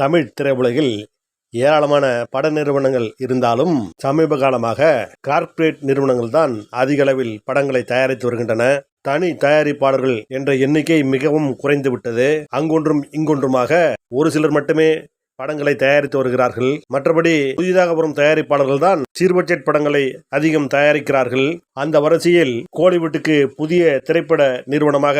தமிழ் திரையுலகில் ஏராளமான பட நிறுவனங்கள் இருந்தாலும் சமீப காலமாக கார்ப்பரேட் நிறுவனங்கள் தான் அதிக அளவில் படங்களை தயாரித்து வருகின்றன. தனி தயாரிப்பாளர்கள் என்ற எண்ணிக்கை மிகவும் குறைந்துவிட்டது. அங்கொன்றும் இங்கொன்றுமாக ஒரு சிலர் மட்டுமே படங்களை தயாரித்து வருகிறார்கள். மற்றபடி புதிதாக வரும் தயாரிப்பாளர்கள் தான் சீர்பட்ஜெட் படங்களை அதிகம் தயாரிக்கிறார்கள். அந்த வரிசையில் கோலிவுட்டுக்கு புதிய திரைப்பட நிறுவனமாக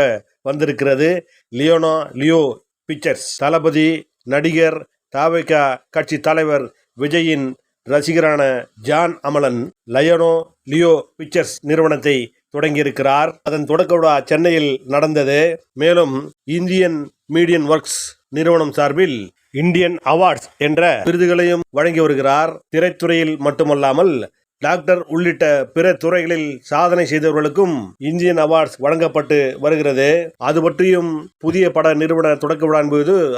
வந்திருக்கிறது லியோனா லியோ பிக்சர்ஸ் தளபதி நடிகர் தாவைக்கா கட்சி தலைவர் விஜயின் ரசிகரான John Amalan Leona Leo pictures நிறுவனத்தை தொடங்கியிருக்கிறார். அதன் தொடக்க விழா சென்னையில் நடந்தது. மேலும் இந்தியன் மீடியன் ஒர்க்ஸ் நிறுவனம் சார்பில் இந்தியன் அவார்ட்ஸ் என்ற விருதுகளையும் வழங்கி வருகிறார். திரைத்துறையில் மட்டுமல்லாமல் டாக்டர் உள்ளிட்ட பிற துறைகளில் சாதனை செய்தவர்களுக்கும் இந்தியன் அவார்ட்ஸ் வழங்கப்பட்டு வருகிறது. அது பற்றியும் புதிய பட நிறுவன தொடக்க விழான்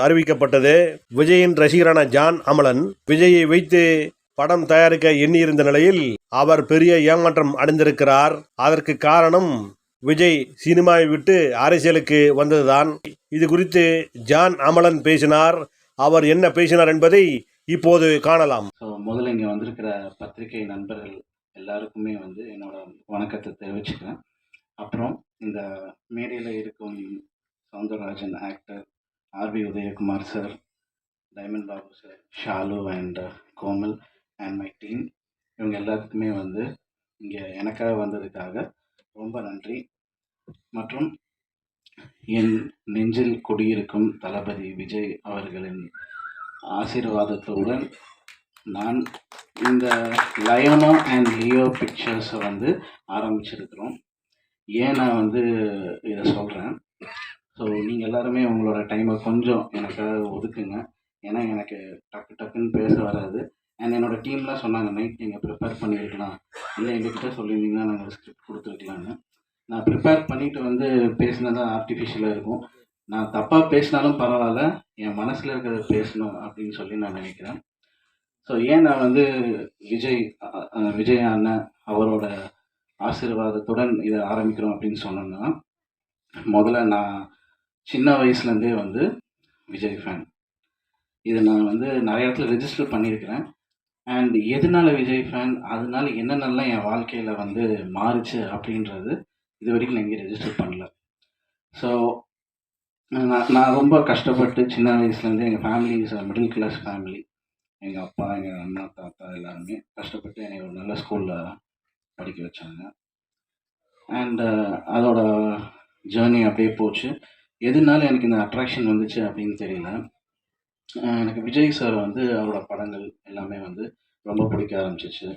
அறிவிக்கப்பட்டது. விஜயின் ரசிகரான ஜான் அமலன் விஜயை வைத்து படம் தயாரிக்க எண்ணியிருந்த நிலையில் அவர் பெரிய ஏமாற்றம் அடைந்திருக்கிறார். அதற்கு காரணம் விஜய் சினிமாவை விட்டு அரசியலுக்கு வந்ததுதான். இது குறித்து ஜான் அமலன் பேசினார். அவர் என்ன பேசினார் என்பதை இப்போது காணலாம். முதல்ல இங்கே வந்திருக்கிற பத்திரிகை நண்பர்கள் எல்லாருக்குமே வந்து என்னோட வணக்கத்தை தெரிவிச்சுக்கிறேன். அப்புறம் இந்த மேடையில் இருக்கும் Soundararajan actor R B Udhayakumar sir diamond Babu sir Shalu and Komal and my team இவங்க எல்லாத்துக்குமே வந்து இங்கே எனக்காக வந்ததுக்காக ரொம்ப நன்றி. மற்றும் என் நெஞ்சில் குடியிருக்கும் தளபதி விஜய் அவர்களின் ஆசீர்வாதத்துடன் நான் இந்த லயனோ அண்ட் லியோ பிக்சர்ஸை வந்து ஆரம்பிச்சிருக்கிறோம். ஏன் நான் வந்து இதை சொல்கிறேன் ஸோ நீங்கள் எல்லாருமே உங்களோட டைமை கொஞ்சம் எனக்காக ஒதுக்குங்க. ஏன்னா எனக்கு டக்கு டக்குன்னு பேச வராது. அண்ட் என்னோட டீம்லாம் சொன்னாங்க நைட் நீங்கள் ப்ரிப்பேர் பண்ணியிருக்கலாம் இல்லை எங்ககிட்ட சொல்லியிருந்தீங்கன்னா நாங்கள் ஸ்கிரிப்ட் கொடுத்துருக்கலான்னு நான் ப்ரிப்பேர் பண்ணிவிட்டு வந்து பேசினதான் ஆர்டிஃபிஷியலாக இருக்கும். நான் தப்பாக பேசினாலும் பரவாயில்ல. என் மனசில் இருக்கிறத பேசணும் அப்படின்னு சொல்லி நான் நினைக்கிறேன். ஸோ ஏன் நான் வந்து விஜய் விஜய் அண்ணன் அவரோட ஆசீர்வாதத்துடன் இதை ஆரம்பிக்கிறோம் அப்படின்னு சொன்னேன்னா முதல்ல நான் சின்ன வயசுலேருந்தே வந்து விஜய் ஃபேன் இதை நான் வந்து நிறைய இடத்துல ரெஜிஸ்டர் பண்ணியிருக்கிறேன். அண்ட் எதனால விஜய் ஃபேன் அதனால என்னென்னலாம் என் வாழ்க்கையில் வந்து மாறுச்சு அப்படின்றது இது வரைக்கும் நான் எங்கேயும் ரெஜிஸ்டர் பண்ணல. ஸோ நான் நான் ரொம்ப கஷ்டப்பட்டு சின்ன வயசுலேருந்து எங்கள் family is middle class family எங்கள் அப்பா எங்கள் அண்ணா தாத்தா எல்லாருமே கஷ்டப்பட்டு என்னை ஒரு நல்ல ஸ்கூலில் படிக்க வச்சாங்க. அண்டு uh, அதோட ஜேர்னி அப்படியே போச்சு. எதுனால எனக்கு இந்த அட்ராக்ஷன் வந்துச்சு அப்படின்னு தெரியல. எனக்கு விஜய் சார் வந்து அவரோட படங்கள் எல்லாமே வந்து ரொம்ப பிடிக்க ஆரம்பிச்சிச்சு.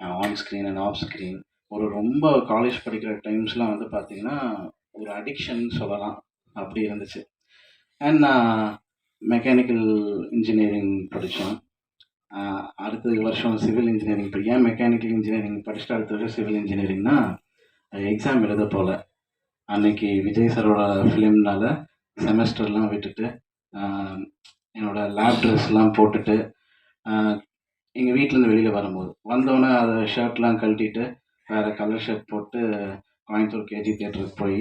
On screen and off screen ஒரு ரொம்ப காலேஜ் படிக்கிற டைம்ஸ்லாம் வந்து பார்த்திங்கன்னா ஒரு அடிக்ஷன் சொல்லலாம். அப்படி இருந்துச்சு. அண்ட் நான் மெக்கானிக்கல் இன்ஜினியரிங் படித்தேன் அடுத்த வருஷம் சிவில் இன்ஜினியரிங் படி ஏன் மெக்கானிக்கல் இன்ஜினியரிங் படிச்சுட்டு அடுத்த வருஷம் சிவில் இன்ஜினியரிங்னா எக்ஸாம் எழுத போகல அன்னைக்கு விஜய் சாரோட ஃபிலிம்னால செமஸ்டர்லாம் விட்டுட்டு என்னோடய என்னோட லேப் ட்ரெஸ்லாம் போட்டுட்டு எங்கள் வீட்டிலேருந்து வெளியில் வரும்போது. வந்தோடனே அதை ஷர்ட்லாம் கழட்டிட்டு வேறு கலர் ஷர்ட் போட்டு கோயம்புத்தூர் கேஜி தேட்டருக்கு போய்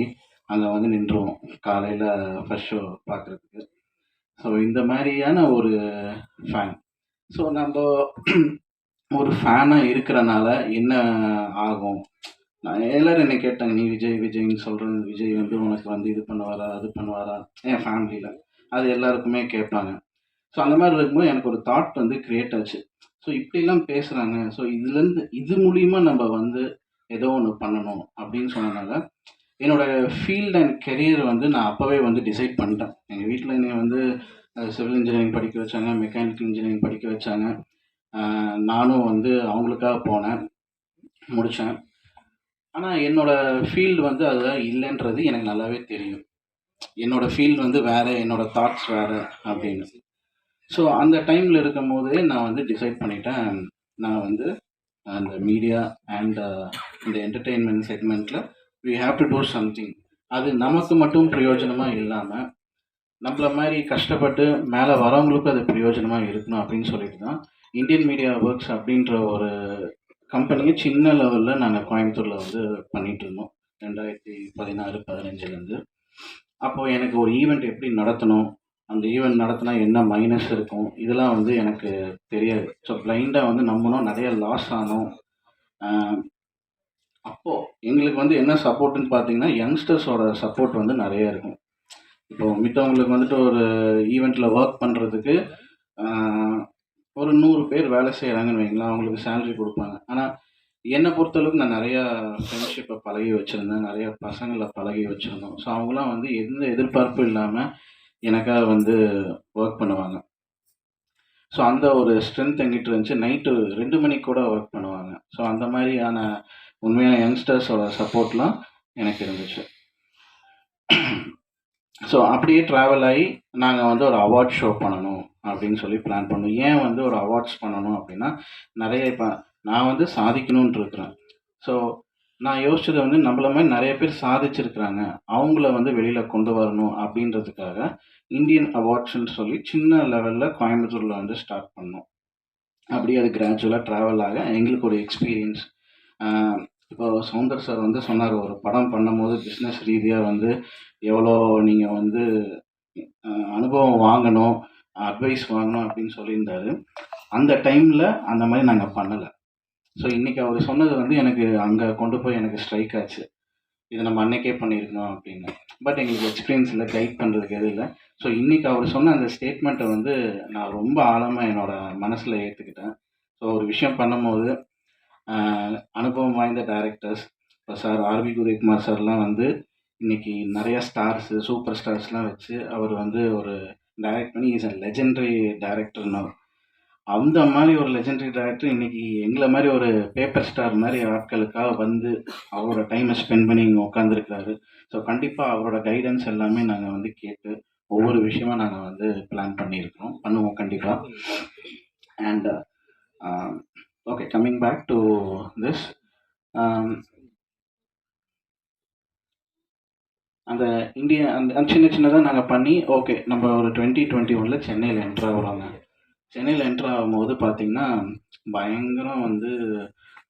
அங்கே வந்து நின்றுவோம். காலையில் ஃபர்ஸ்ட் ஷோ பார்க்குறதுக்கு ஸோ இந்த மாதிரியான ஒரு ஃபேன் ஸோ நம்ம ஒரு ஃபேனாக இருக்கிறனால என்ன ஆகும்? நான் எல்லோரும் என்னை கேட்டாங்க நீ விஜய் விஜய்னு சொல்கிற விஜய் வந்து உனக்கு வந்து இது பண்ணுவாரா அது பண்ணுவாரா? என் ஃபேமிலியில் அது எல்லாருக்குமே கேட்பாங்க. ஸோ அந்த மாதிரி இருக்கும்போது எனக்கு ஒரு தாட் வந்து க்ரியேட் ஆச்சு. ஸோ இப்படிலாம் பேசுகிறாங்க ஸோ இதுலேருந்து இது மூலிமா நம்ம வந்து ஏதோ ஒன்று பண்ணணும் அப்படின்னு சொன்னனால என்னோட ஃபீல்டு அண்ட் கெரியர் வந்து நான் அப்போவே வந்து டிசைட் பண்ணிட்டேன். எங்கள் வீட்டில் என்னை வந்து சிவில் இன்ஜினியரிங் படிக்க வச்சாங்க மெக்கானிக்கல் இன்ஜினியரிங் படிக்க வச்சாங்க. நானும் வந்து அவங்களுக்காக போனேன் முடித்தேன் ஆனால் என்னோடய ஃபீல்டு வந்து அதில் இல்லைன்றது எனக்கு நல்லாவே தெரியும். என்னோடய ஃபீல்டு வந்து வேறு என்னோட தாட்ஸ் வேறு அப்படின்னு. ஸோ அந்த டைமில் இருக்கும் போதே நான் வந்து டிசைட் பண்ணிட்டேன். நான் வந்து அந்த மீடியா அண்ட் இந்த என்டர்டெயின்மெண்ட் செக்மெண்ட்டில் we have to do something அது நமக்கு மட்டும் பிரயோஜனமாக இல்லாமல் நம்மள மாதிரி கஷ்டப்பட்டு மேலே வரவங்களுக்கும் அது பிரயோஜனமாக இருக்கணும் அப்படின்னு சொல்லிட்டு தான் இந்தியன் மீடியா ஒர்க்ஸ் அப்படின்ற ஒரு கம்பெனியை சின்ன லெவலில் நாங்கள் கோயம்புத்தூரில் வந்து பண்ணிகிட்டு இருந்தோம். ரெண்டாயிரத்தி பதினாறு பதினஞ்சுலேருந்து. அப்போது எனக்கு ஒரு ஈவெண்ட் எப்படி நடத்தணும்? அந்த ஈவெண்ட் நடத்தினா என்ன மைனஸ் இருக்கும்? இதெல்லாம் வந்து எனக்கு தெரியாது. ஸோ பிளைண்டாக வந்து நம்பினோம் நிறைய லாஸ் ஆனோம். அப்போது எங்களுக்கு வந்து என்ன சப்போர்ட்னு பார்த்தீங்கன்னா யங்ஸ்டர்ஸோட சப்போர்ட் வந்து நிறைய இருக்கும். இப்போது மித்தவங்களுக்கு வந்துட்டு ஒரு ஈவெண்ட்டில் ஒர்க் பண்ணுறதுக்கு ஒரு நூறு பேர் வேலை செய்கிறாங்கன்னு வைங்களேன் அவங்களுக்கு சேலரி கொடுப்பாங்க. ஆனால் என்னை பொறுத்தளவுக்கு நான் நிறையா ஃப்ரெண்ட்ஷிப்பை பழகி வச்சுருந்தேன் நிறையா பசங்களை பழகி வச்சுருந்தோம். ஸோ அவங்களாம் வந்து எந்த எதிர்பார்ப்பும் இல்லாமல் எனக்காக வந்து ஒர்க் பண்ணுவாங்க. ஸோ அந்த ஒரு ஸ்ட்ரென்த் எங்கிட்ட இருந்துச்சு நைட்டு ரெண்டு மணிக்கு கூட ஒர்க் பண்ணுவாங்க. ஸோ அந்த மாதிரியான உண்மையான யங்ஸ்டர்ஸோட சப்போர்ட்லாம் எனக்கு இருந்துச்சு. ஸோ அப்படியே ட்ராவல் ஆகி நாங்கள் வந்து ஒரு அவார்ட் ஷோ பண்ணணும் அப்படின்னு சொல்லி பிளான் பண்ணோம். ஏன் வந்து ஒரு அவார்ட்ஸ் பண்ணணும் அப்படின்னா நிறைய இப்போ நான் வந்து சாதிக்கணும்னு இருக்கிறேன். ஸோ நான் யோசிச்சது வந்து நம்மள மாதிரி நிறைய பேர் சாதிச்சிருக்கிறாங்க. அவங்கள வந்து வெளியில் கொண்டு வரணும் அப்படின்றதுக்காக இந்தியன் அவார்ட்ஸ்ன்னு சொல்லி சின்ன லெவலில் கோயம்புத்தூரில் வந்து ஸ்டார்ட் பண்ணோம். அப்படியே அது கிராஜுவலாக ட்ராவல் ஆக எங்களுக்கு ஒரு எக்ஸ்பீரியன்ஸ் இப்போ சவுந்தர் சார் வந்து சொன்னார் ஒரு படம் பண்ணும்போது பிஸ்னஸ் ரீதியாக வந்து எவ்வளோ நீங்கள் வந்து அனுபவம் வாங்கணும் அட்வைஸ் வாங்கணும் அப்படின்னு சொல்லியிருந்தாரு. அந்த டைமில் அந்த மாதிரி நாங்கள் பண்ணலை. ஸோ இன்றைக்கி அவர் சொன்னது வந்து எனக்கு அங்கே கொண்டு போய் எனக்கு ஸ்ட்ரைக் ஆச்சு. இதை நம்ம அன்னைக்கே பண்ணியிருக்கணும் அப்படின்னு. பட் எங்களுக்கு எக்ஸ்பீரியன்ஸ் இல்லை கைட் பண்ணுறதுக்கு எதுவும் இல்லை. ஸோ இன்றைக்கி அவர் சொன்ன அந்த ஸ்டேட்மெண்ட்டை வந்து நான் ரொம்ப ஆழமாக என்னோடய மனசில் ஏற்றுக்கிட்டேன் ஸோ ஒரு விஷயம் பண்ணும்போது அனுபவம் வாய்ந்த டேரக்டர்ஸ் இப்போ சார் ஆர்வி உதயகுமார் சார்லாம் வந்து இன்னைக்கு நிறைய ஸ்டார்ஸு சூப்பர் ஸ்டார்ஸ்லாம் வச்சு அவர் வந்து ஒரு டைரக்ட் பண்ணி இஸ் அ லெஜெண்டரி டேரக்டர்னு அந்த மாதிரி ஒரு லெஜெண்டரி டேரக்டர் இன்னைக்கு எங்களை மாதிரி ஒரு பேப்பர் ஸ்டார் மாதிரி ஆட்களுக்காக வந்து அவரோட டைமை ஸ்பெண்ட் பண்ணி இங்கே உட்காந்துருக்காரு ஸோ கண்டிப்பாக அவரோட கைடன்ஸ் எல்லாமே நாங்கள் வந்து கேட்டு ஒவ்வொரு விஷயமா நாங்கள் வந்து பிளான் பண்ணியிருக்கிறோம். பண்ணுவோம் கண்டிப்பாக and okay coming back this this அந்த இந்தியா அந்த சின்ன சின்னதாக நாங்கள் பண்ணி ஓகே நம்ம ஒரு டுவெண்ட்டி டுவெண்ட்டி ஒனில் சென்னையில் என்ட்ரு ஆகுறோங்க. சென்னையில் என்ட்ரு ஆகும்போது பார்த்திங்கன்னா பயங்கரம் வந்து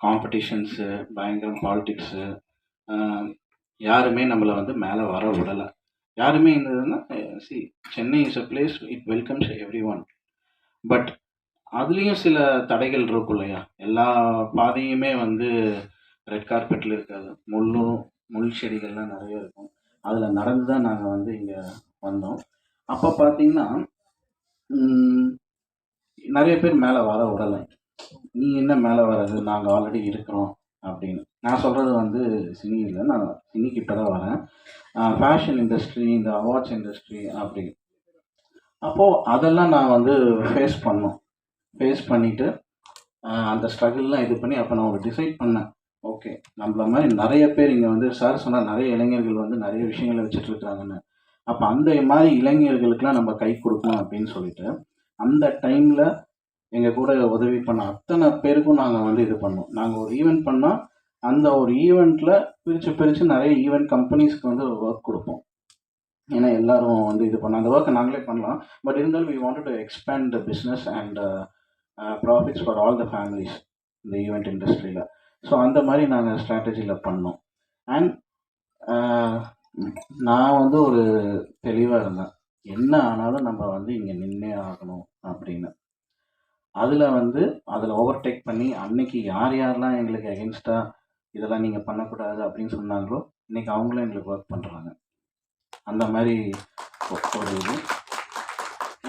காம்படிஷன்ஸு பயங்கரம் பாலிட்டிக்ஸு யாருமே நம்மளை வந்து மேலே வர விடலை. யாருமே இருந்ததுன்னா C Chennai is a place it welcomes everyone but அதுலேயும் சில தடைகள் இருக்கும் இல்லையா? எல்லா பாதையுமே வந்து ரெட் கார்பெட்டில் இருக்காது. முள்ளும் முள் செடிகள்லாம் நிறைய இருக்கும். அதில் நடந்து தான் நாங்கள் வந்து இங்கே வந்தோம். அப்போ பார்த்தீங்கன்னா நிறைய பேர் மேலே வர விடலை நீ என்ன மேலே வர்றது? நாங்கள் ஆல்ரெடி இருக்கிறோம் அப்படின்னு. நான் சொல்கிறது வந்து சினி இல்லை. நான் சினிக்கு இப்போ தான் வரேன். ஃபேஷன் இண்டஸ்ட்ரி இந்த அவார்ட்ஸ் இண்டஸ்ட்ரி அப்படி அப்போது அதெல்லாம் நான் வந்து ஃபேஸ் பண்ணோம். ஃபேஸ் பண்ணிவிட்டு அந்த ஸ்ட்ரகிள்லாம் இது பண்ணி அப்போ நான் ஒரு டிசைட் பண்ணேன். ஓகே நம்மள மாதிரி நிறைய பேர் இங்கே வந்து சார் சொன்னால் நிறைய இளைஞர்கள் வந்து நிறைய விஷயங்களை வச்சுட்ருக்காங்கன்னு அப்போ அந்த மாதிரி இளைஞர்களுக்கெல்லாம் நம்ம கை கொடுக்கணும் அப்படின்னு சொல்லிட்டு அந்த டைமில் எங்கள் கூட உதவி பண்ண அத்தனை பேருக்கும் நாங்கள் வந்து இது பண்ணோம். நாங்கள் ஒரு ஈவெண்ட் பண்ணால் அந்த ஒரு ஈவெண்ட்டில் பிரித்து பிரித்து நிறைய ஈவெண்ட் கம்பெனிஸ்க்கு வந்து ஒர்க் கொடுப்போம். ஏன்னா எல்லாரும் வந்து இது பண்ண அந்த ஒர்க்கை நாங்களே பண்ணலாம். பட் இருந்தாலும் we wanted to expand the business and profits for all the families இந்த ஈவெண்ட் இண்டஸ்ட்ரியில் ஸோ அந்த மாதிரி நாங்கள் ஸ்ட்ராட்டஜியில் பண்ணோம். அண்ட் uh, நான் வந்து ஒரு தெளிவாக இருந்தேன். என்ன ஆனாலும் நம்ம வந்து இங்கே நின்னே ஆகணும் அப்படின்னு. அதில் வந்து அதில் ஓவர்டேக் பண்ணி அன்னைக்கு யார் யாரெல்லாம் எங்களுக்கு அகென்ஸ்டாக இதெல்லாம் நீங்கள் பண்ணக்கூடாது அப்படின்னு சொன்னாங்களோ இன்றைக்கி அவங்களும் எங்களுக்கு ஒர்க் பண்ணுறாங்க அந்த மாதிரி ஒரு இது.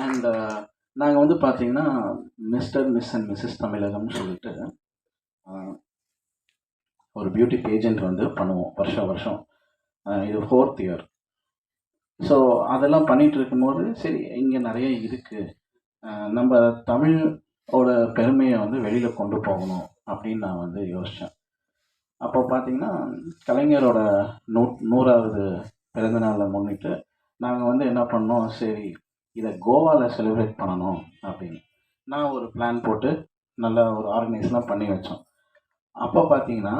அண்ட் நாங்கள் வந்து பார்த்தீங்கன்னா மிஸ்டர் மிஸ் அண்ட் மிஸ்ஸஸ் தமிழகம்னு சொல்லிட்டு ஒரு பியூட்டி பேஜெண்ட் வந்து பண்ணுவோம் வருஷம். வருஷம் இது ஃபோர்த் இயர் ஸோ அதெல்லாம் பண்ணிகிட்டு இருக்கும்போது சரி இங்கே நிறைய இருக்குது நம்ம தமிழோட பெருமையை வந்து வெளியில் கொண்டு போகணும் அப்படின்னு நான் வந்து யோசித்தேன் அப்போ பார்த்தீங்கன்னா கலைஞரோட நூ நூறாவது பிறந்தநாளை முன்னிட்டு நாங்கள் வந்து என்ன பண்ணோம் சரி இதை கோவாவில் செலிப்ரேட் பண்ணணும் அப்படின்னு. நான் ஒரு பிளான் போட்டு நல்லா ஒரு ஆர்கனைஸ்லாம் பண்ணி வச்சோம். அப்போ பார்த்தீங்கன்னா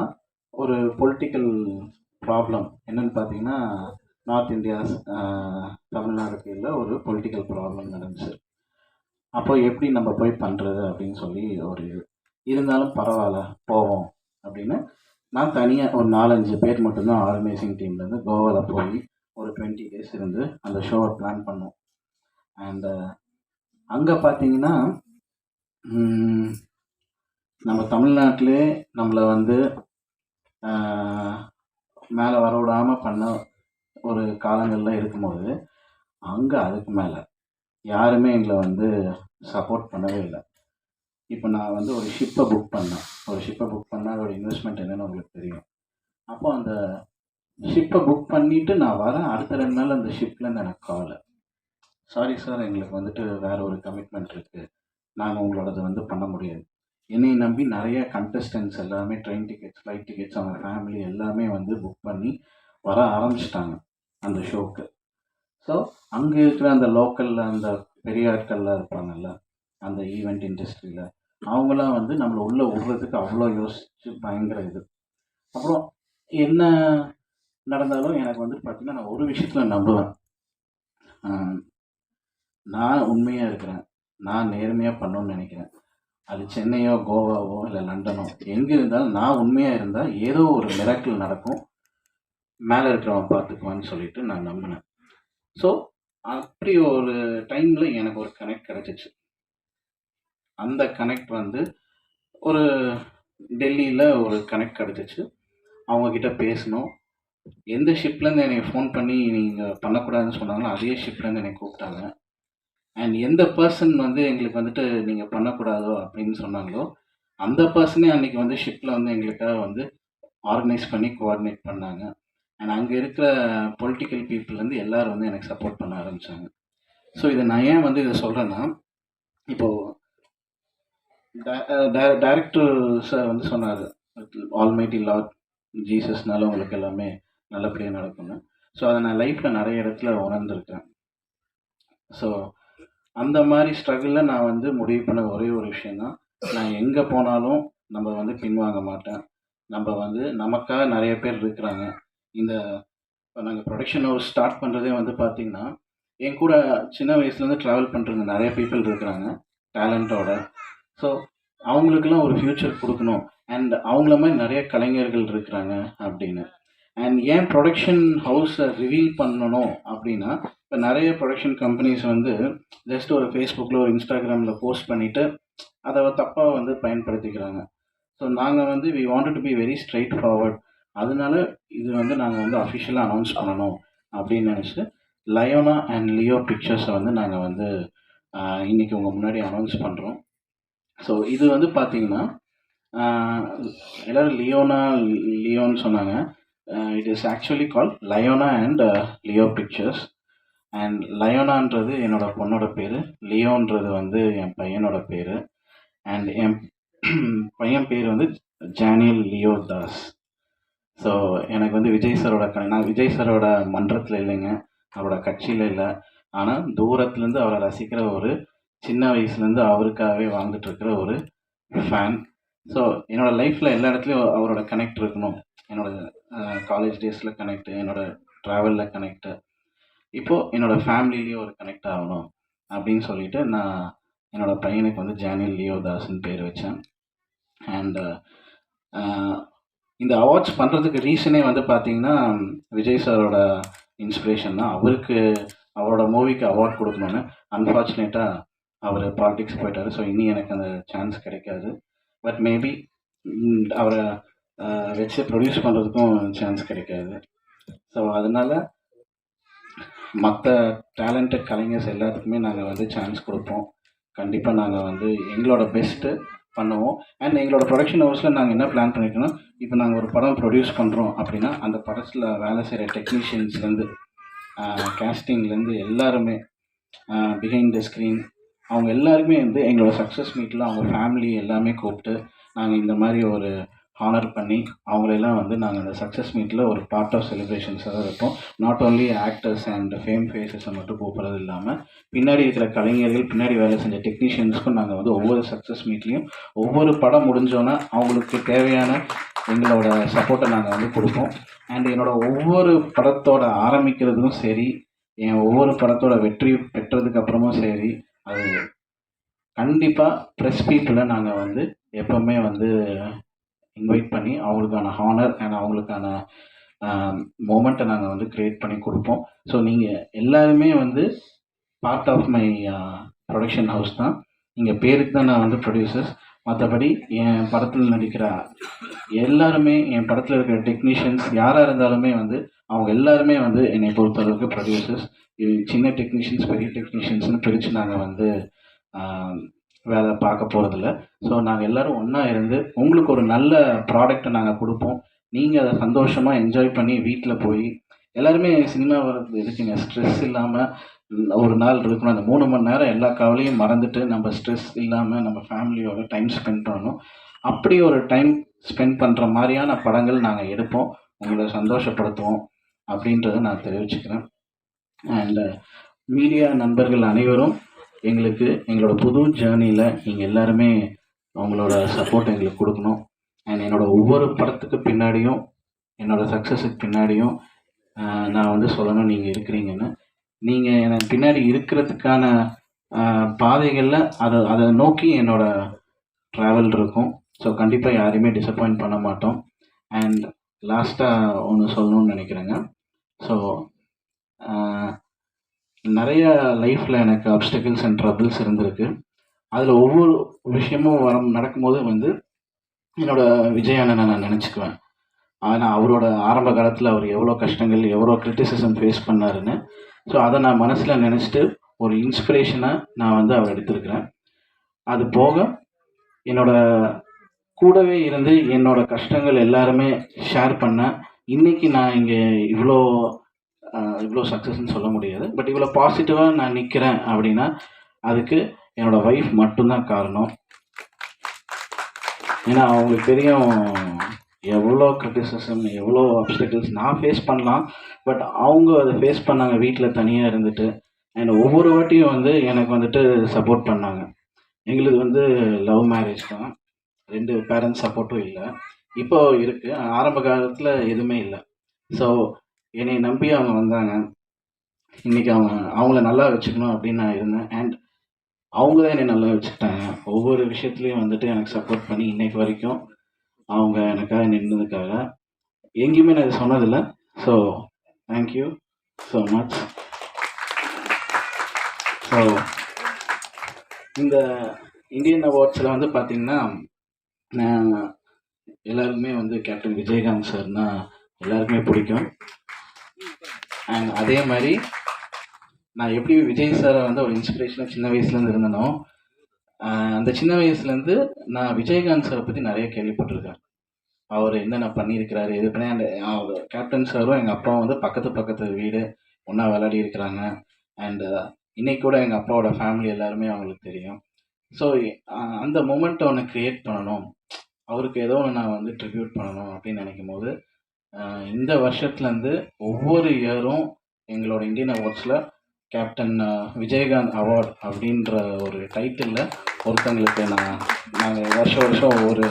ஒரு பொலிட்டிக்கல் ப்ராப்ளம் என்னென்னு பார்த்தீங்கன்னா நார்த் இந்தியா தமிழ்நாடு கீழில் ஒரு பொலிட்டிக்கல் ப்ராப்ளம் நடந்துச்சு. அப்போ எப்படி நம்ம போய் பண்ணுறது அப்படின்னு சொல்லி ஒரு இருந்தாலும் பரவாயில்ல போவோம் அப்படின்னு நான் தனியாக ஒரு நாலஞ்சு பேர் மட்டும்தான் ஆர்கனைசிங் டீம்லேருந்து கோவாவில் போய் ஒரு டுவெண்ட்டி டேஸ் இருந்து அந்த ஷோவை பிளான் பண்ணோம். அண்ட் அங்கே பார்த்தீங்கன்னா நம்ம தமிழ்நாட்டிலே நம்மளை வந்து மேலே வர விடாமல் பண்ண ஒரு காலங்கள்லாம் இருக்கும்போது அங்கே அதுக்கு மேலே யாருமே எங்களை வந்து சப்போர்ட் பண்ணவே இல்லை. இப்போ நான் வந்து ஒரு ஷிப்பை புக் பண்ணேன். ஒரு ஷிப்பை புக் பண்ணால் அதோட இன்வெஸ்ட்மெண்ட் என்னன்னு உங்களுக்கு தெரியும். அப்போ அந்த ஷிப்பை புக் பண்ணிவிட்டு நான் வரேன். அடுத்த ரெண்டு நாள் அந்த ஷிப்லேருந்து எனக்கு கால் சாரி சார் எங்களுக்கு வந்துட்டு வேற ஒரு கமிட்மெண்ட் இருக்குது நாங்கள் உங்களோடது வந்து பண்ண முடியாது. என்னை நம்பி நிறைய கண்டஸ்டன்ஸ் எல்லாமே ட்ரெயின் டிக்கெட்ஸ் ஃப்ளைட் டிக்கெட்ஸ் அவங்க ஃபேமிலி எல்லாமே வந்து புக் பண்ணி வர ஆரம்பிச்சிட்டாங்க அந்த ஷோக்கு ஸோ அங்கே இருக்கிற அந்த லோக்கலில் அந்த பெரிய ஆட்கள்லாம் இருப்பாங்கல்ல அந்த ஈவெண்ட் இண்டஸ்ட்ரியில் அவங்களாம் வந்து நம்மளை உள்ளே விடுறதுக்கு அவ்வளோ யோசிச்சு பயங்கர இது. அப்புறம் என்ன நடந்தாலும் எனக்கு வந்து பார்த்திங்கன்னா நான் ஒரு விஷயத்தில் நம்புவேன். நான் உண்மையாக இருக்கிறேன். நான் நேர்மையாக பண்ணணும்னு நினைக்கிறேன். அது சென்னையோ கோவாவோ இல்லை லண்டனோ எங்கே இருந்தாலும் நான் உண்மையாக இருந்தால் ஏதோ ஒரு மிராக்கிள் நடக்கும். மேலே இருக்கிறவன் பார்த்துக்குவான்னு சொல்லிட்டு நான் நம்பினேன். ஸோ அப்படி ஒரு டைமில் எனக்கு ஒரு கனெக்ட் கிடச்சிச்சு. அந்த கனெக்ட் வந்து ஒரு டெல்லியில் ஒரு கனெக்ட் கிடச்சிச்சு. அவங்கக்கிட்ட பேசணும் எந்த ஷிப்லேருந்து என்னை ஃபோன் பண்ணி நீங்கள் பண்ணக்கூடாதுன்னு சொன்னாங்களோ அதே ஷிப்லேருந்து என்னை கூப்பிட்டாங்க. அண்ட் எந்த பர்சன் வந்து எங்களுக்கு வந்துட்டு நீங்கள் பண்ணக்கூடாதோ அப்படின்னு சொன்னாங்களோ அந்த பர்சனே அன்றைக்கி வந்து ஷிப்பில் வந்து எங்களுக்காக வந்து ஆர்கனைஸ் பண்ணி கோஆர்டினேட் பண்ணாங்க. அண்ட் அங்கே இருக்கிற பொலிட்டிக்கல் பீப்புள்லேருந்து எல்லாரும் வந்து எனக்கு சப்போர்ட் பண்ண ஆரம்பித்தாங்க ஸோ இதை நான் ஏன் வந்து இதை சொல்கிறேன்னா இப்போது டைரக்டர் சார் வந்து சொன்னார் ஆல்மைட்டி லாட் ஜீசஸ்னால உங்களுக்கு எல்லாமே நல்லபடியாக நடக்கும்னு. ஸோ அதை நான் லைஃப்பில் நிறைய இடத்துல உணர்ந்துருக்கேன் ஸோ அந்த மாதிரி ஸ்ட்ரகிளில் நான் வந்து முடிவு பண்ண ஒரே ஒரு விஷயந்தான் நான் எங்கே போனாலும் நம்ம வந்து பின்வாங்க மாட்டேன். நம்ம வந்து நமக்காக நிறைய பேர் இருக்கிறாங்க. இந்த இப்போ நாங்கள் ப்ரொடக்ஷன் ஹவுஸ் ஸ்டார்ட் பண்ணுறதே வந்து பார்த்திங்கன்னா என் கூட சின்ன வயசுலேருந்து ட்ராவல் பண்ணுறவங்க நிறைய பீப்புள் இருக்கிறாங்க டேலண்ட்டோட ஸோ அவங்களுக்கெல்லாம் ஒரு ஃப்யூச்சர் கொடுக்கணும். அண்ட் அவங்கள மாதிரி நிறைய கலைஞர்கள் இருக்கிறாங்க அப்படின்னு. அண்ட் ஏன் ப்ரொடக்ஷன் ஹவுஸை ரிவீல் பண்ணணும் அப்படின்னா இப்போ நிறைய ப்ரொடக்ஷன் கம்பெனிஸ் வந்து ஜஸ்ட் ஒரு ஃபேஸ்புக்கில் ஒரு இன்ஸ்டாகிராமில் போஸ்ட் பண்ணிவிட்டு அதை தப்பாக வந்து பயன்படுத்திக்கிறாங்க. ஸோ நாங்கள் வந்து we want to be very straightforward அதனால இது வந்து நாங்கள் வந்து அஃபிஷியலாக அனௌன்ஸ் பண்ணணும் அப்படின்னு நினச்சிட்டு லயோனா அண்ட் லியோ பிக்சர்ஸை வந்து நாங்கள் வந்து இன்றைக்கி உங்கள் முன்னாடி அனௌன்ஸ் பண்ணுறோம் ஸோ இது வந்து பார்த்தீங்கன்னா எல்லோரும் லியோனா லியோன்னு சொன்னாங்க. It is actually call Leona and Leo pictures and லயோனான்றது என்னோட பொண்ணோட பேர். லியோன்றது வந்து என் பையனோட பேர். அண்ட் என் பையன் பேர் வந்து ஜானியல் லியோ தாஸ் ஸோ எனக்கு வந்து விஜய் சாரோட க- நான் விஜய் சாரோட மன்றத்தில் இல்லைங்க. அவரோட கட்சியில் இல்லை. ஆனால் தூரத்துலேருந்து அவரை ரசிக்கிற ஒரு சின்ன வயசுலேருந்து அவருக்காகவே வாழ்ந்துட்டு இருக்கிற ஒரு ஃபேன் ஸோ என்னோடய லைஃப்பில் எல்லா இடத்துலையும் அவரோட கனெக்ட் இருக்கணும். என்னோட காலேஜ் டேஸில் கனெக்ட் என்னோடய ட்ராவலில் கனெக்ட் இப்போது என்னோடய ஃபேமிலிலேயும் ஒரு கனெக்ட் ஆகணும் அப்படின்னு சொல்லிட்டு நான் என்னோடய பையனுக்கு வந்து ஜானியல் லியோ தாஸ்ன்னு பேர் வச்சேன். அண்டு இந்த அவார்ட்ஸ் பண்ணுறதுக்கு ரீசனே வந்து பார்த்தீங்கன்னா விஜய் சாரோட இன்ஸ்பிரேஷன் தான். அவருக்கு அவரோட மூவிக்கு அவார்ட் கொடுக்கணுன்னு அன்ஃபார்ச்சுனேட்டாக அவர் பாலிடிக்ஸ் போயிட்டார். ஸோ இனி எனக்கு அந்த சான்ஸ் கிடைக்காது. பட் மேபி அவரை வச்சு ப்ரொடியூஸ் பண்ணுறதுக்கும் சான்ஸ் கிடைக்காது. ஸோ அதனால மற்ற டேலண்டட் கலைஞர்ஸ் எல்லாத்துக்குமே நாங்கள் வந்து சான்ஸ் கொடுப்போம். கண்டிப்பாக நாங்கள் வந்து எங்களோட பெஸ்ட்டு பண்ணுவோம். அண்ட் எங்களோட ப்ரொடக்ஷன் ஹவுஸில் நாங்கள் என்ன பிளான் பண்ணியிருக்கோன்னா இப்போ நாங்கள் ஒரு படம் ப்ரொடியூஸ் பண்ணுறோம் அப்படின்னா அந்த படத்தில் வேலை செய்கிற டெக்னீஷியன்ஸ்லேருந்து கேஸ்டிங்லேருந்து எல்லாருமே பிஹைண்ட் த ஸ்க்ரீன் அவங்க எல்லாருமே வந்து எங்களோட சக்ஸஸ் மீட்டில் அவங்க ஃபேமிலி எல்லாமே கூப்பிட்டு நாங்கள் இந்த மாதிரி ஒரு ஹானர் பண்ணி அவங்களெல்லாம் வந்து நாங்கள் அந்த சக்ஸஸ் மீட்டில் ஒரு பார்ட் ஆஃப் செலிப்ரேஷன்ஸாக இருப்போம் not only actors and fame ஃபேஸஸை மட்டும் கூப்பிட்றது இல்லாமல் பின்னாடி இருக்கிற கலைஞர்கள் பின்னாடி வேலை செஞ்ச டெக்னீஷியன்ஸ்க்கும் நாங்கள் வந்து ஒவ்வொரு சக்ஸஸ் மீட்லேயும் ஒவ்வொரு படம் முடிஞ்சோன்னா அவங்களுக்கு தேவையான எங்களோட சப்போர்ட்டை நாங்கள் வந்து கொடுப்போம். அண்ட் என்னோட ஒவ்வொரு படத்தோட ஆரம்பிக்கிறதுக்கும் சரி என் ஒவ்வொரு படத்தோட வெற்றி பெற்றதுக்கு அப்புறமும் சரி அது கண்டிப்பாக ப்ரெஸ் பீப்புளை நாங்கள் வந்து எப்போவுமே வந்து இன்வைட் பண்ணி அவங்களுக்கான ஹானர் அண்ட் அவங்களுக்கான மூமெண்ட்டை நாங்கள் வந்து க்ரியேட் பண்ணி கொடுப்போம். ஸோ நீங்கள் எல்லாருமே வந்து part of my production house தான். நீங்கள் பேருக்கு தான் நான் வந்து ப்ரொடியூசர்ஸ் மற்றபடி என் படத்தில் நடிக்கிற எல்லாருமே என் படத்தில் இருக்கிற டெக்னீஷியன்ஸ் யாராக இருந்தாலுமே வந்து அவங்க எல்லாருமே வந்து என்னை பொறுத்தளவுக்கு ப்ரொடியூசர்ஸ் சின்ன டெக்னீஷியன்ஸ் பெரிய டெக்னீஷியன்ஸ்னு பிரித்து நாங்கள் வந்து வேலை பார்க்க போகிறதில்ல ஸோ நாங்கள் எல்லாரும் ஒன்றா இருந்து உங்களுக்கு ஒரு நல்ல ப்ராடக்ட்டை நாங்கள் கொடுப்போம். நீங்கள் அதை சந்தோஷமாக என்ஜாய் பண்ணி வீட்டில் போய் எல்லாருமே சினிமா வர்றது இருக்குங்க ஸ்ட்ரெஸ் இல்லாமல் ஒரு நாள் இருக்கணும். அந்த மூணு மணி நேரம் எல்லா கவலையும் மறந்துட்டு நம்ம ஸ்ட்ரெஸ் இல்லாமல் நம்ம ஃபேமிலியோட டைம் ஸ்பெண்ட் பண்ணணும். அப்படி ஒரு டைம் ஸ்பெண்ட் பண்ணுற மாதிரியான படங்கள் நாங்கள் எடுப்போம். உங்களை சந்தோஷப்படுத்துவோம் அப்படின்றத நான் தெரிவிச்சுக்கிறேன். அண்ட் மீடியா நண்பர்கள் அனைவரும் எங்களுக்கு எங்களோட புது ஜேர்னியில் நீங்கள் எல்லாருமே உங்களோட சப்போர்ட் எங்களுக்கு கொடுக்கணும். அண்ட் என்னோட ஒவ்வொரு படத்துக்கு பின்னாடியும் என்னோட சக்ஸஸுக்கு பின்னாடியும் நான் வந்து சொல்லணும் நீங்கள் இருக்கிறீங்கன்னு. நீங்கள் எனக்கு பின்னாடி இருக்கிறதுக்கான பாதைகளில் அதை அதை நோக்கி என்னோடய ட்ராவல் இருக்கும். ஸோ கண்டிப்பாக யாரையுமே டிசப்பாயிண்ட் பண்ண மாட்டோம். அண்ட் லாஸ்ட்டாக ஒன்று சொல்லணும்னு நினைக்கிறேங்க. ஸோ நிறைய லைஃப்பில் எனக்கு அப்டக்கிள்ஸ் அண்ட் ட்ரபிள்ஸ் இருந்திருக்கு. அதில் ஒவ்வொரு விஷயமும் வர நடக்கும்போது வந்து என்னோடய விஜய் அண்ணனை நான் நினச்சிக்குவேன். ஆனால் அவரோட ஆரம்ப காலத்தில் அவர் எவ்வளோ கஷ்டங்கள் எவ்வளோ கிரிட்டிசிசம் ஃபேஸ் பண்ணாருன்னு. ஸோ அதை நான் மனசில் நினச்சிட்டு ஒரு இன்ஸ்பிரேஷனாக நான் வந்து அவர் எடுத்திருக்கிறேன். அது போக என்னோட கூடவே இருந்து என்னோட கஷ்டங்கள் எல்லாருமே ஷேர் பண்ணேன் இன்றைக்கி நான் இங்கே இவ்வளோ இவ்வளோ சக்ஸஸ்ன்னு சொல்ல முடியாது. பட் இவ்வளோ பாசிட்டிவாக நான் நிற்கிறேன் அப்படின்னா அதுக்கு என்னோட ஒய்ஃப் மட்டும்தான் காரணம். ஏன்னா அவங்களுக்கு தெரியும் எவ்வளோ கிரிட்டிசிசம் எவ்வளோ அப்டக்கிள்ஸ் நான் ஃபேஸ் பண்ணலாம். பட் அவங்க அதை ஃபேஸ் பண்ணாங்க வீட்டில் தனியாக இருந்துட்டு. அண்ட் ஒவ்வொரு வாட்டியும் வந்து எனக்கு வந்துட்டு சப்போர்ட் பண்ணாங்க. எங்களுக்கு வந்து லவ் மேரேஜ் தான். ரெண்டு பேரண்ட்ஸ் சப்போர்ட்டும் இல்லை. இப்போ இருக்குது ஆரம்ப காலத்தில் எதுவுமே இல்லை. ஸோ என்னை நம்பி அவங்க வந்தாங்க. இன்னைக்கு அவங்க அவங்கள நல்லா வச்சுக்கணும் அப்படின்னு நான் இருந்தேன். அண்ட் அவங்க தான் என்னை நல்லா வச்சுக்கிட்டாங்க. ஒவ்வொரு விஷயத்துலையும் வந்துட்டு எனக்கு சப்போர்ட் பண்ணி இன்னைக்கு வரைக்கும் அவங்க எனக்காக நின்றதுக்காக. எங்கேயுமே நான் இது சொன்னதில்லை. So thank you so much so இந்த இந்தியன் அவார்ட்ஸில் வந்து பார்த்தீங்கன்னா நான் எல்லாருக்குமே வந்து கேப்டன் விஜயகாந்த் சார்னால் எல்லாருக்குமே பிடிக்கும். அண்ட் அதே மாதிரி நான் எப்படி விஜய் சாரை வந்து ஒரு இன்ஸ்பிரேஷனாக சின்ன வயசுலேருந்து இருந்தனோ அந்த சின்ன வயசுலேருந்து நான் விஜயகாந்த் சாரை பற்றி நிறைய கேள்விப்பட்டிருக்கேன். அவர் என்னென்ன பண்ணியிருக்கிறாரு இது பண்ணி அந்த அவர் கேப்டன் சாரும் எங்கள் அப்பாவும் வந்து பக்கத்து பக்கத்து வீடு ஒன்றா விளையாடி இருக்கிறாங்க. அண்ட் இன்னைக்கு கூட எங்கள் அப்பாவோட ஃபேமிலி எல்லாருமே அவங்களுக்கு தெரியும். ஸோ அந்த மூமெண்ட்டை ஒன்று க்ரியேட் பண்ணணும். அவருக்கு ஏதோ ஒன்று நான் வந்து ட்ரிபியூட் பண்ணணும் அப்படின்னு நினைக்கும் போது இந்த வருஷத்துலேருந்து ஒவ்வொரு இயரும் எங்களோட இந்தியன் அவார்ட்ஸில் கேப்டன் விஜயகாந்த் அவார்ட் அப்படின்ற ஒரு டைட்டிலில் ஒருத்தங்களுக்கு நான் நாங்கள் வருஷம் வருஷம் ஒவ்வொரு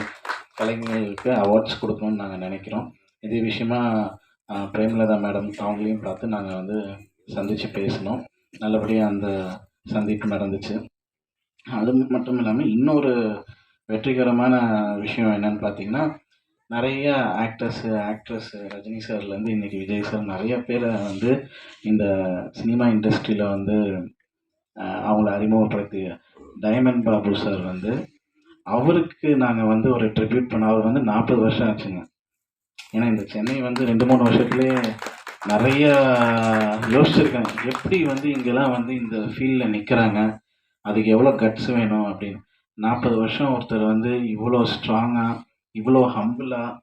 கலைஞர்களுக்கு அவார்ட்ஸ் கொடுக்கணும்னு நாங்கள் நினைக்கிறோம். இதே விஷயமா பிரேம்லதா பிரேமலதா மேடம் அவங்களையும் பார்த்து நாங்கள் வந்து சந்தித்து பேசினோம். நல்லபடியாக அந்த சந்திப்பு நடந்துச்சு. அது மட்டும் இல்லாமல் இன்னொரு வெற்றிகரமான விஷயம் என்னன்னு பார்த்தீங்கன்னா நிறைய ஆக்டர்ஸு ஆக்ட்ரஸ்ஸு ரஜினி சார்லேருந்து இன்றைக்கி விஜய் சார் நிறைய பேரை வந்து இந்த சினிமா இண்டஸ்ட்ரியில் வந்து அவங்கள அறிமுகப்படுத்தி டைமண்ட் பாபு சார் வந்து அவருக்கு நாங்கள் வந்து ஒரு ட்ரிபியூட் பண்ண அவர் வந்து நாற்பது வருஷம் ஆச்சுங்க. ஏன்னா இந்த சென்னை வந்து ரெண்டு மூணு வருஷத்துலேயே நிறைய யோசிச்சிருக்கேன் எப்படி வந்து இங்கெல்லாம் வந்து இந்த ஃபீல்டில் நிற்கிறாங்க அதுக்கு எவ்வளோ கட்ஸ் வேணும் அப்படின்னு. நாற்பது வருஷம் ஒருத்தர் வந்து இவ்வளோ ஸ்ட்ராங்காக இவ்வளோ ஹம்புலாக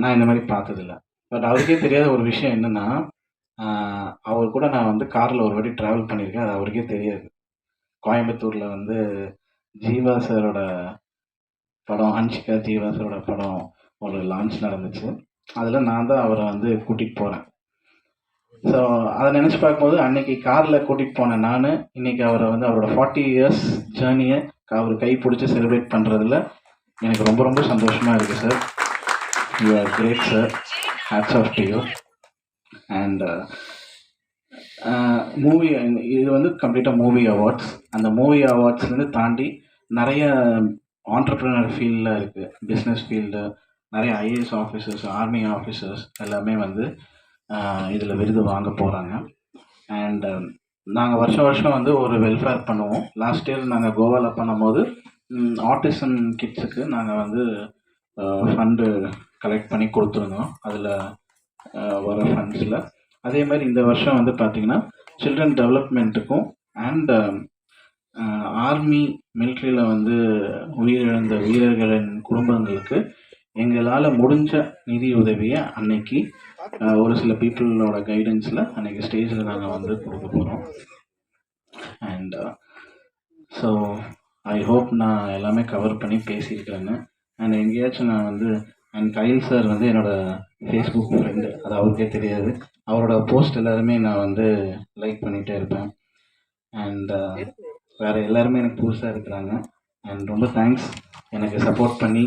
நான் இந்த மாதிரி பார்த்ததில்ல. பட் அவருக்கே தெரியாத ஒரு விஷயம் என்னென்னா அவர் கூட நான் வந்து காரில் ஒரு வாட்டி ட்ராவல் பண்ணியிருக்கேன். அது அவருக்கே தெரியாது. கோயம்புத்தூரில் வந்து ஜீவா சாரோட படம் ஹன்ஷிகா ஜீவா சாரோட படம் ஒரு லான்ச் நடந்துச்சு. அதில் நான் தான் அவரை வந்து கூட்டிகிட்டு போகிறேன் ஸோ அதை நினச்சி பார்க்கும்போது அன்னைக்கு காரில் கூட்டிகிட்டு போன நான் இன்னைக்கு அவரை வந்து அவரோட ஃபார்ட்டி இயர்ஸ் ஜேர்னியை அவர் கை பிடிச்சி செலிப்ரேட் பண்ணுறதுல எனக்கு ரொம்ப ரொம்ப சந்தோஷமாக இருக்குது sir you are great sir hats off to you and movie இது வந்து கம்ப்ளீட்டாக மூவி அவார்ட்ஸ் அந்த மூவி அவார்ட்ஸ்லேருந்து தாண்டி நிறைய ஆண்டர்ப்ரினர் ஃபீல்டில் இருக்குது பிஸ்னஸ் ஃபீல்டு நிறைய ஐஏஎஸ் ஆஃபீஸர்ஸ் ஆர்மி ஆஃபீஸர்ஸ் எல்லாமே வந்து uh, இதில் விருது வாங்க போகிறாங்க அண்ட் um, நாங்கள் வருஷம் வருஷம் வந்து ஒரு வெல்ஃபேர் பண்ணுவோம். லாஸ்ட் இயர் நாங்கள் கோவாவில் பண்ணும்போது ஆர்டிசன் கிட்ஸுக்கு நாங்கள் வந்து ஃபண்டு கலெக்ட் பண்ணி கொடுத்துருந்தோம். அதில் வர ஃபண்ட்ஸில் அதே மாதிரி இந்த வருஷம் வந்து பார்த்திங்கன்னா சில்ட்ரன் டெவலப்மெண்ட்டுக்கும் அண்ட் ஆர்மி மிலிட்ரியில் வந்து உயிரிழந்த வீரர்களின் குடும்பங்களுக்கு எங்களால் முடிஞ்ச நிதி உதவியை அன்னைக்கு ஒரு சில பீப்புளோட கைடன்ஸில் அன்னைக்கு ஸ்டேஜில் நாங்கள் வந்து கொடுக்க போகிறோம் அண்ட் ஸோ ஐ ஹோப் நான் எல்லாமே கவர் பண்ணி பேசியிருக்கிறேன்னு அண்ட் எங்கேயாச்சும் நான் வந்து அண்ட் கைல் சார் வந்து என்னோட ஃபேஸ்புக் ஃப்ரெண்டு அது அவருக்கே தெரியாது. அவரோட போஸ்ட் எல்லாருமே நான் வந்து லைக் பண்ணிகிட்டே இருப்பேன். அண்ட் வேறு எல்லாருமே எனக்கு புதுசாக இருக்கிறாங்க. அண்ட் ரொம்ப தேங்க்ஸ் எனக்கு சப்போர்ட் பண்ணி